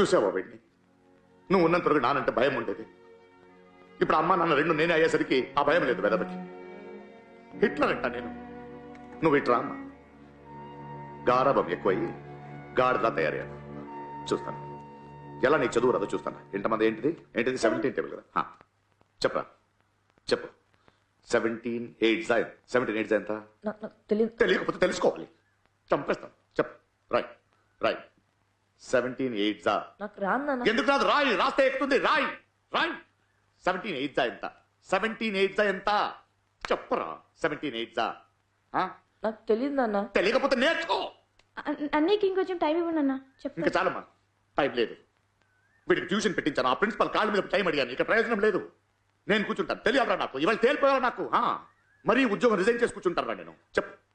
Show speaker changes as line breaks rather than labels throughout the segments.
చూసావా వీడిని నువ్వు ఉన్నంత వరకు నానంటే భయం ఉండేది. ఇప్పుడు అమ్మ నాన్న రెండు నేనే అయ్యేసరికి ఆ భయం లేదు వెదబకి హిట్లర్ అంట నేను. నువ్వు ఇట్రా అమ్మ. గారాబం ఎక్కువయ్యి గాడిలా తయారయ్యాను చూస్తాను. ఎలా నీ చదువు రాదో చూస్తాను. ఎంతమంది ఏంటిది? ఏంటిది? సెవెంటీన్ టేబుల్ కదా. చెప్పరా. చెప్పు. సెవెంటీన్ ఎయిట్ సెవెంటీన్ ఎయిట్ ఎంత? తెలియకపోతే తెలుసుకోవాలి. చంపేస్తాం. చెప్పు. రాయ్. రాయ్. సెవెంటీన్ ఎయిట్ జా
నాకు రాను నాన్న.
ఎందుకు రాదు? రాయ్ రాస్తే ఎక్కుతుంది. రాయ్ రాయ్. సెవెంటీన్ ఎయిట్ జా ఎంత? సెవెంటీన్ ఎయిట్ జా ఎంత? చెప్పరా సెవెంటీన్ ఎయిట్ జా
నాకు తెలియదు నాన్న.
తెలియకపోతే నేర్చుకో.
అన్- అన్నయ్యకి ఇంకొంచెం టైం ఇవ్వండి అన్న
ఇంకా
చెప్తా
చాలమ్మా. టైం లేదు. వీడికి ట్యూషన్ పెట్టించాను. ఆ ప్రిన్సిపల్ కాళ్ళ మీద టైం అడిగాను. ఇక ప్రయోజనం లేదు. నేను కూర్చుంటాను. తెలియాలరా నాకు? ఇవాళ తేలిపోయారా నాకు? ఆ. మరీ ఉద్యోగం రిజైన్ చేసి కూర్చుంటారా నేను. చెప్పు.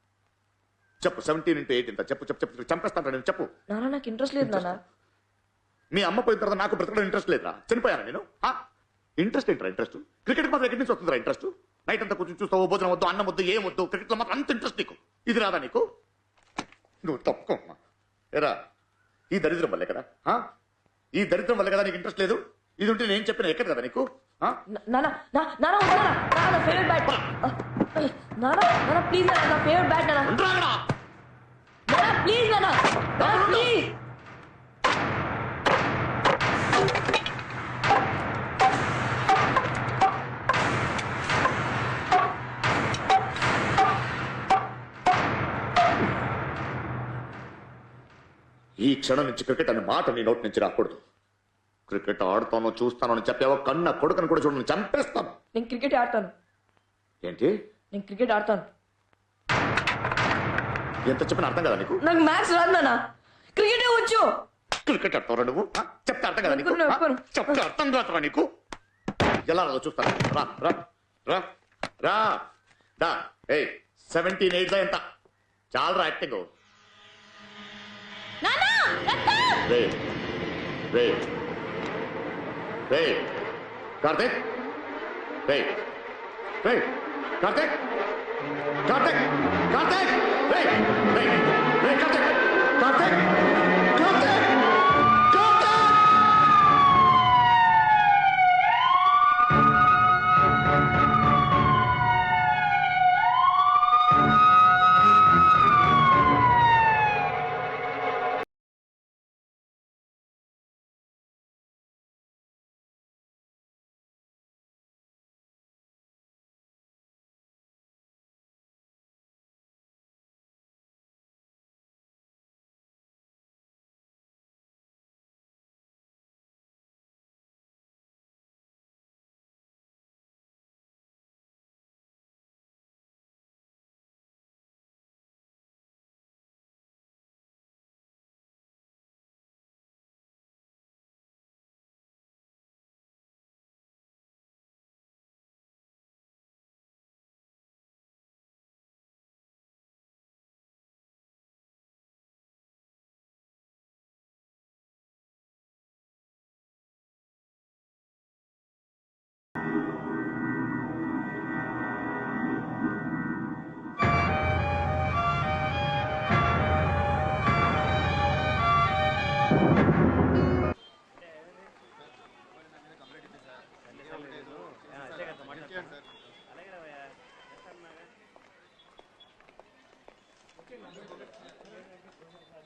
చెప్పు సెవెంటీన్ ఇంటూ ఎయిట్ ఇంత చెప్పు చెప్పు చెప్పు చంపేస్తాను నేను చెప్పు.
నాన్న నాకు ఇంట్రెస్ట్ లేదు నాన్న
మీ అమ్మ పోయిన తర్వాత నాకు బ్రతకడం ఇంట్రెస్ట్ లేదురా చనిపోయాను నేను? ఇంట్రెస్ట్ ఏంట్రా ఇంట్రెస్ట్ క్రికెట్ మాత్రం ఎక్కడి నుంచి వస్తుందిరా ఇంట్రెస్ట్ నైట్ అంతా కూర్చొని చూస్తావు భోజనం వద్దు అన్నం వద్దు ఏం వద్దు క్రికెట్లో మాత్రం అంత ఇంట్రెస్ట్ నీకు. ఇది రాదా నీకు? నువ్వు తప్పుకోమ్మా ఎరా ఈ దరిద్రం వల్లే కదా ఆ? ఈ దరిద్రం వల్లే కదా నీకు ఇంట్రెస్ట్ లేదు? ఇది ఉంటే నేను చెప్పిన ఎక్కడ కదా నీకు?
ప్లీజ్ నా ఫేవరెట్ బ్యాట్ ప్లీజ్ నాన్న నాన్న ప్లీజ్
ఈ క్షణం నుంచి క్రికెట్ అనే మాట నీ నోటి నుంచి రాకూడదు. క్రికెట్ ఆడుతానో చూస్తానో అని చెప్పావో కన్న కొడుకుని కూడా చూడని చంపేస్తాను.
నేను క్రికెట్ ఆడతాను.
ఏంటి?
నేను క్రికెట్ ఆడతాను.
ఎంత చెప్పిన అర్థం కదా నీకు?
నాకు మ్యాథ్స్ రాదు నాన్న. క్రికెటే వచ్చు.
క్రికెట్ ఆడతావురా నువ్వు? ఆ? చెప్తే అర్థం కదా నీకు? ఆ? చెప్తే అర్థం కాదురా నీకు? ఎలా రాదో చూస్తాను రా రా రా రా. దా. ఏయ్ సెవెంటీన్ ఎయిట్ ఎంత? చాలా యాక్టింగ్ రే రే రే. కార్తిక్ రే రే. కార్తిక్ కార్తిక్ కార్తిక్ రే. కార్తిక్ కార్తిక్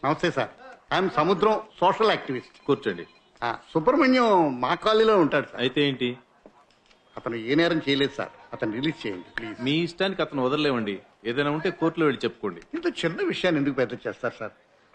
నమస్తే sir. I'm Samudram social activist.
కూర్చోండి.
ఆ, సుబ్రహ్మణ్యం మా కాలనీలో ఉంటాడు సార్.
అయితే ఏంటి?
అతను ఏ నేరం చేయలేదు సార్. అతను రిలీజ్ చేయండి ప్లీజ్.
మీ ఇష్టానికి అతను వదలలేవండి. ఏదైనా ఉంటే కోర్టులో వెళ్ళి చెప్పుకోండి.
ఇంత చిన్న విషయాన్ని ఎందుకు పెద్ద చేస్తారు సార్?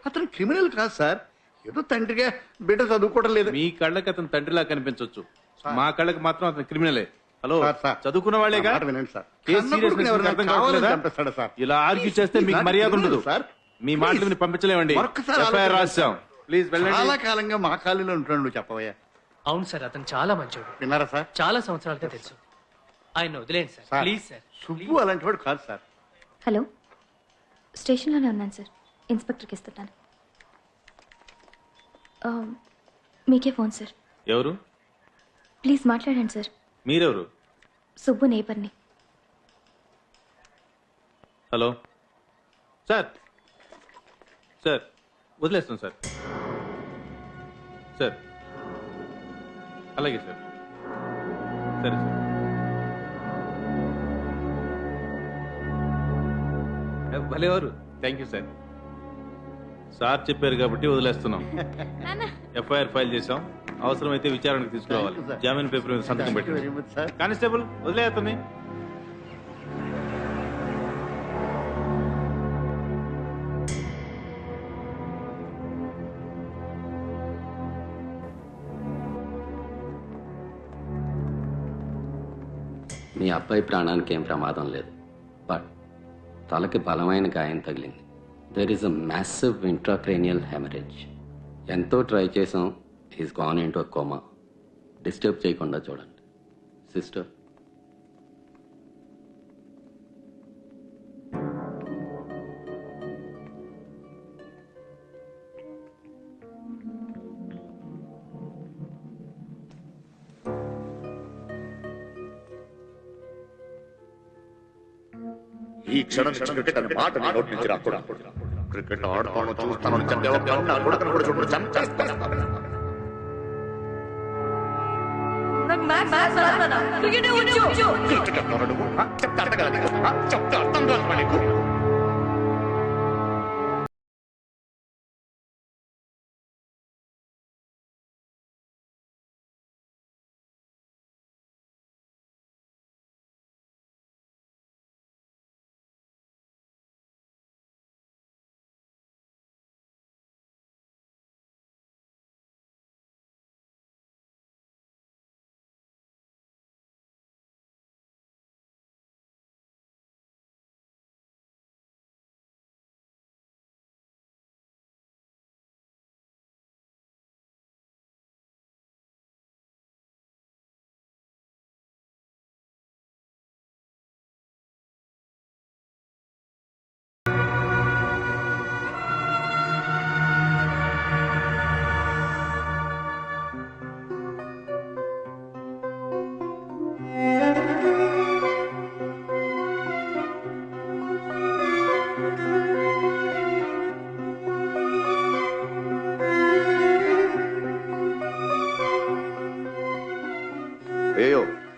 అతను క్రిమినల్ కాదు సార్. ఏదో తండ్రిగా బిడ్డ చదువుకోవడం లేదు.
మీ కళ్ళకి అతను తండ్రిలా కనిపించవచ్చు మా కళ్ళకి మాత్రం అతను క్రిమినలే. Hello
sir, sir.
చదువుకున్న వాళ్ళేగా?
వినండి సార్.
కేసు
కన్న
సీరియస్నెస్
కొడుకుని
మీకు
ఎవరైనా
అర్థం
కావాలని
కావట్లేదా?
చంపేస్తాడా సార్?
ఇలా ఆర్గ్యూ చేస్తే మీకు మర్యాద ఉండదు.
సార్.
మీ. మాటలు పంపించలేమండి ఎఫ్ఐఆర్
ఆలోచించండి.
రాశాం ప్లీజ్
చాలా
వెళ్ళండి
కాలంగా మా కాలనీలో ఉంటున్నాడు నువ్వు చెప్పవయ్యా.
అవును సార్ అతను చాలా మంచోడు.
విన్నారా సార్?
చాలా సంవత్సరాలుగా తెలుసు. ఆయన వదిలేండి sir.
Sir
please sir
Subbu అలాంటి వాడు కాదు సార్.
హలో. స్టేషన్లోనే ఉన్నాను సార్. ఇన్స్పెక్టర్కి ఇస్తున్నాను. మీకే ఫోన్ సార్.
ఎవరు?
ప్లీజ్ మాట్లాడండి సార్.
మీరెవరు?
సుబ్బు నేపర్ని
హలో. సార్. సార్ వదిలేస్తాం సార్. సార్. అలాగే సార్. సరే సార్. భలేవారు థ్యాంక్ యూ సార్. సార్ చెప్పారు కాబట్టి వదిలేస్తున్నాం. ఎఫ్ఐఆర్ ఫైల్ చేసాం అవసరమైతే విచారణకు తీసుకురావాలి. జామీన్ పేపర్ మీద సంతకం పెట్టి కానిస్టేబుల్ వదిలేస్తుంది
మీ అబ్బాయి ప్రాణానికి ఏం ప్రమాదం లేదు. బట్ తలకి బలమైన గాయం తగిలింది. There is a massive intracranial haemorrhage ఎంతో ట్రై చేసాం is gone into coma disturb చేయకుండా చూడండి. సిస్టర్
ఈ క్షణం క్రికెట్ అనే మాట నీ నోటి నుంచి రాకూడదు. క్రికెట్ ఆడతాను చూస్తాను నా కొడుకును కూడా చూడు చంపేస్తాను
నాకు మ్యాథ్స్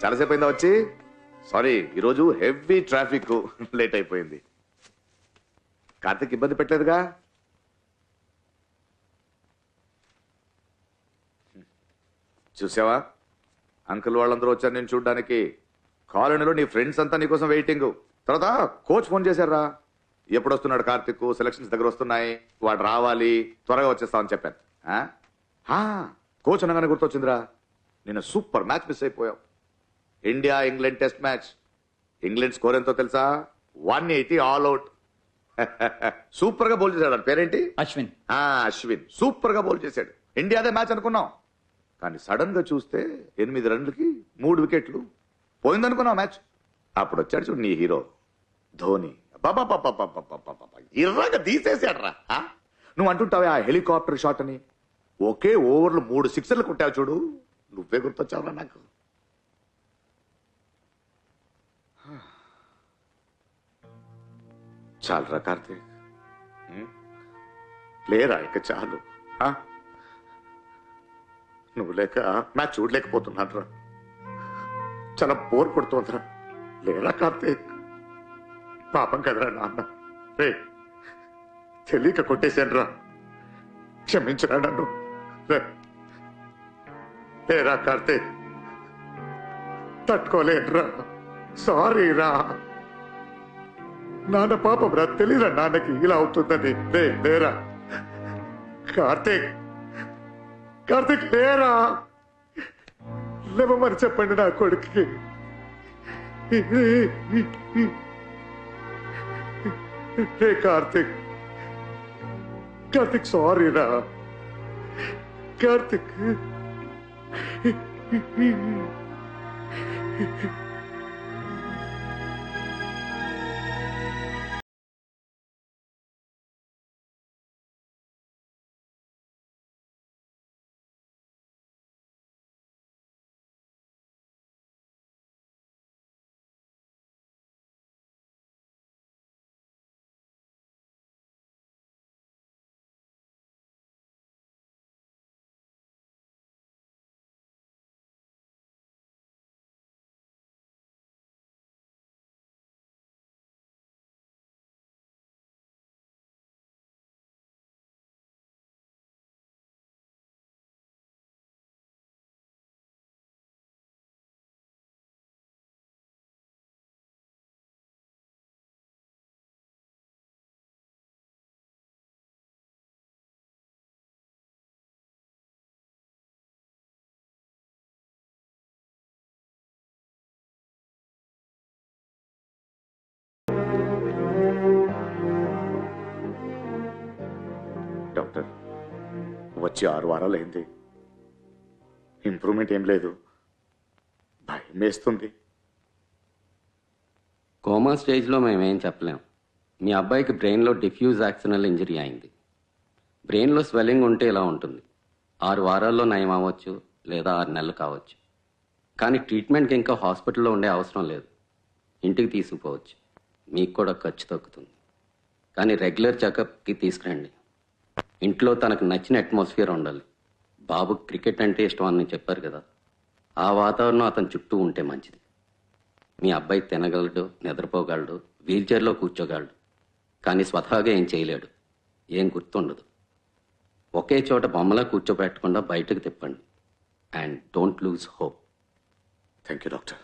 చాలాసేపు అయిందా వచ్చి? సారీ ఈరోజు హెవీ ట్రాఫిక్ లేట్ అయిపోయింది. కార్తీక్ ఇబ్బంది పెట్టలేదుగా? చూసావా? అంకుల్ వాళ్ళందరూ వచ్చారు నేను చూడడానికి. కాలనీలో నీ ఫ్రెండ్స్ అంతా నీకోసం వెయిటింగ్ తర్వాత కోచ్ ఫోన్ చేశారా ఎప్పుడు వస్తున్నాడు కార్తిక్ సెలక్షన్స్ దగ్గర వస్తున్నాయి. వాడు రావాలి. త్వరగా వచ్చేస్తామని చెప్పాను. ఆ? కోచ్ అనగానే గుర్తొచ్చిందిరా. నిన్న సూపర్ మ్యాచ్ మిస్ అయిపోయావు. India England test match England score ఎంతో తెలుసా? వన్ ఎయిటీ ఆల్ అవుట్ సూపర్గా బౌల్ చేశాడు. పేరేంటి?
అశ్విన్.
ఆ అశ్విన్. సూపర్గా బౌల్ చేశాడు. ఇండియాదే మ్యాచ్ అనుకున్నాం. కానీ సడన్గా చూస్తే ఎనిమిది రన్లకి మూడు వికెట్లు. పోయిందనుకున్నావు మ్యాచ్ అప్పుడు వచ్చాడు చూడు నీ హీరో. ధోని. బాబా ఇర్రగా తీసేసాడు రా నువ్వు అంటుంటావే ఆ హెలికాప్టర్ షాట్ అని. ఒకే ఓవర్లు మూడు సిక్సర్లు కొట్టావు చూడు. నువ్వే గుర్తొచ్చావురా నాకు. చాలురా కార్తీక్ లేరా ఇక చాలు. ఆ? నువ్వు లేక మ్యాచ్ చూడలేకపోతున్నాను రా. చాలా బోర్ కొడుతోందిరా లేరా కార్తీక్ పాపం కదరా నాన్న. రే తెలియక కొట్టేశాను రా. క్షమించరా నన్ను. లేరా కార్తీక్ తట్టుకోలేనురా సారీ రా. నాన్న పాపం రా తెలియరా నాన్నకి ఇలా అవుతుందని. రే లేరా. కార్తీక్. కార్తీక్ లేరా. లేవమని చెప్పండి నా కొడుక్కి. రే కార్తీక్. కార్తిక్ సారీ రా. వచ్చి ఆరు వారాలైంది. ఇంప్రూవ్మెంట్ ఏం లేదు. భయం వేస్తుంది.
కోమా స్టేజ్లో మేమేం చెప్పలేం. మీ అబ్బాయికి బ్రెయిన్లో డిఫ్యూజ్ యాక్సినల్ ఇంజరీ అయింది. బ్రెయిన్లో స్వెల్లింగ్ ఉంటే ఇలా ఉంటుంది. ఆరు వారాల్లో నయం అవ్వచ్చు లేదా ఆరు నెలలు కావచ్చు. కానీ ట్రీట్మెంట్కి ఇంకా హాస్పిటల్లో ఉండే అవసరం లేదు. ఇంటికి తీసుకుపోవచ్చు. మీకు కూడా ఖర్చు తగ్గుతుంది. కానీ రెగ్యులర్ చెకప్కి తీసుకురండి. ఇంట్లో తనకు నచ్చిన అట్మాస్ఫియర్ ఉండాలి. బాబు క్రికెట్ అంటే ఇష్టం అని చెప్పారు కదా. ఆ వాతావరణం అతని చుట్టూ ఉంటే మంచిది. మీ అబ్బాయి తినగలడు నిద్రపోగలడు వీల్చైర్లో కూర్చోగలడు కానీ స్వతహాగా ఏం చేయలేడు. ఏం గుర్తుండదు. ఒకే చోట బొమ్మలా కూర్చోబెట్టకుండా బయటకు తిప్పండి. And don't lose hope.
Thank you doctor